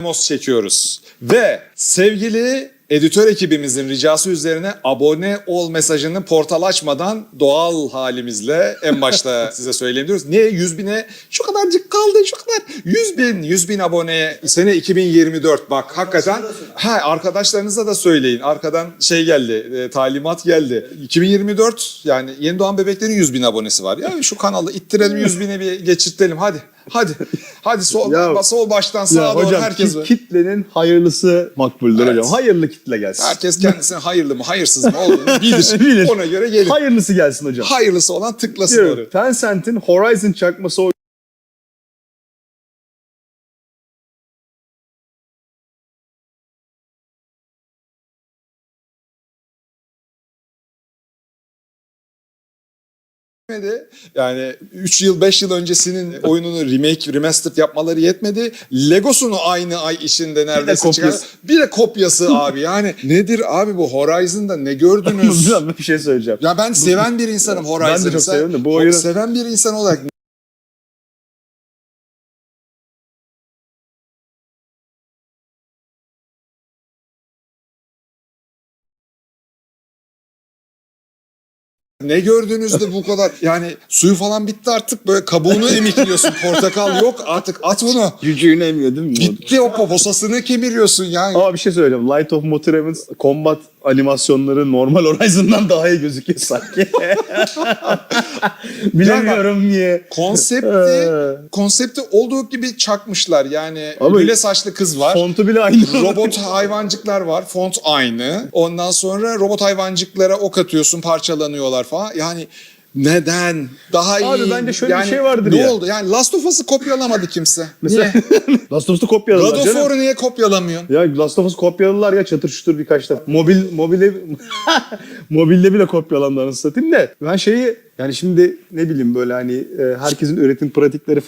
Mos çekiyoruz. Ve sevgili editör ekibimizin ricası üzerine abone ol mesajını portal açmadan doğal halimizle en başta size söyleyeyim diyoruz. Niye? 100 bine şu kadarcık kaldı şu kadar. 100 bin 100 bin aboneye sene 2024 bak hakikaten. Ha, arkadaşlarınıza da söyleyin. Arkadan şey geldi e, talimat geldi. 2024 yani yeni doğan bebeklerin 100 bin abonesi var. Ya şu kanalı ittirelim 100 bine bir geçirtelim hadi hadi hadi sol, Ya- sol baştan sağa Ya doğru hocam herkes ki- kitlenin hayırlısı makbuldür Evet. hocam. Hayırlı kitle gelsin. Herkes kendisine hayırlı mı hayırsız mı olduğunu bilir. Bilir. Ona göre gelir. Hayırlısı gelsin hocam. Hayırlısı olan tıklasın Diyorum. Tencent'in Horizon çakması Yetmedi. Yani 3 yıl 5 yıl öncesinin oyununu remake remastered yapmaları yetmedi. Legosunu aynı ay içinde neredeyse kopyası. çıkar. Bir de kopyası abi. Yani nedir abi bu Horizon'da ne gördünüz? Bir şey söyleyeceğim. ya ben seven bir insanım Horizon'ı. Ben de çok seviyorum da bu oyunu- Seven bir insan olarak Ne gördünüz de bu kadar yani suyu falan bitti artık böyle kabuğunu emikliyorsun portakal yok artık at bunu. Cücüğünü emiyor değil mi? bu? Gitti o poposasını kemiriyorsun yani. Ama bir şey söyleyeceğim. Light of Motorhead'in combat animasyonları normal Horizon'dan daha iyi gözüküyor sanki. Bilemiyorum niye. Konsepti Ee. konsepti olduğu gibi çakmışlar yani Ama- lüle saçlı kız var. Fontu bile aynı. Robot hayvancıklar var. Font aynı. Ondan sonra robot hayvancıklara ok atıyorsun, parçalanıyorlar falan. Yani neden? Daha iyi. Abi bence şöyle bir yani şey vardır ne ya. oldu? Yani Last of Us'ı kopyalamadı kimse. Mesela? Last of God kopyaladılar of canım. War'u niye kopyalamıyorsun? Ya Last of Us kopyaladılar ya çatır çutur birkaç tane. Mobil mobile mobilde bile kopyalandı anasını satayım da. Ben şeyi yani şimdi ne bileyim böyle hani e, herkesin üretim pratikleri